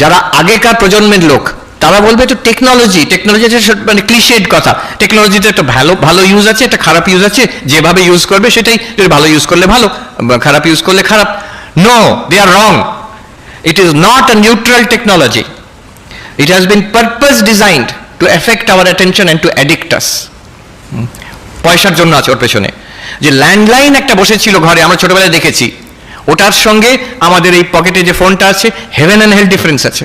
যারা আগেকার প্রজন্মের লোক, তারা বলবে তো টেকনোলজি টেকনোলজি মানে ক্লিশেড কথা। টেকনোলজিতে একটা ভালো ভালো ইউজ আছে, একটা খারাপ ইউজ আছে, যেভাবে ইউজ করবে সেটাই ভালো ইউজ করলে ভালো খারাপ ইউজ করলে খারাপ। No they are wrong it is not a neutral technology has been purpose designed to affect our attention and to addict us. পয়সার জন্য আছে ওর পেছনে। যে ল্যান্ডলাইন একটা বসেছিল ঘরে, আমরা ছোটবেলায় দেখেছি। ওটার সঙ্গে আমাদের এই পকেটে যে ফোনটা আছে হেভেন অ্যান্ড হেল ডিফারেন্স আছে।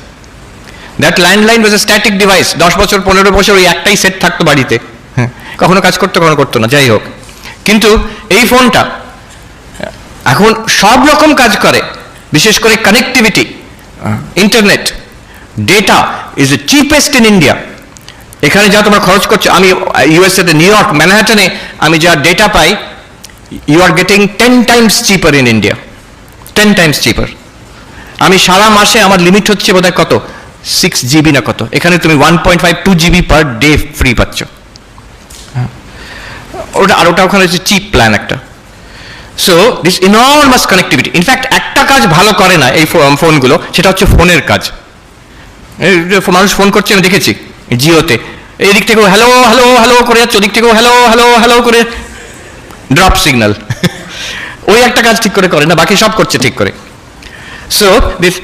That landline was a static device দশ বছর, পনেরো বছর ওই একটাই সেট থাকতো বাড়িতে। হ্যাঁ কখনো কাজ করতো, কখনো করতো না, যাই হোক। কিন্তু এই ফোনটা, এখন সব রকম কাজ করে, বিশেষ করে connectivity internet data is the cheapest in India এখানে যা তোমরা খরচ করছ, আমি ইউএসএতে নিউ ইয়র্ক ম্যানহাটনে আমি যা data pi you are getting ten times cheaper in India ten times cheaper আমি সারা মাসে আমার লিমিট হচ্ছে বোধহয় কত? সিক্স জিবি না কত? এখানে তুমি one point five two GB per day free পাচ্ছ। হ্যাঁ। ওটা আর ওটা ওখানে হচ্ছে চিপ প্ল্যান একটা। So this enormous connectivity in fact একটা কাজ ভালো করে না এই ফোনগুলো সেটা হচ্ছে ফোনের কাজ। মানুষ ফোন করছে আমি দেখেছি জিওতে। এদিক থেকেও হ্যালো হ্যালো হ্যালো করে যাচ্ছে ওদিক থেকেও হ্যালো হ্যালো হ্যালো করে ড্রপ সিগন্যাল ওই একটা কাজ ঠিক করে করে না বাকি সব করছে ঠিক করে so this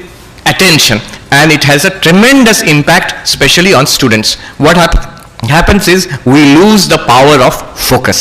attention and it has a tremendous impact especially on students what hap- happens is we lose the power of focus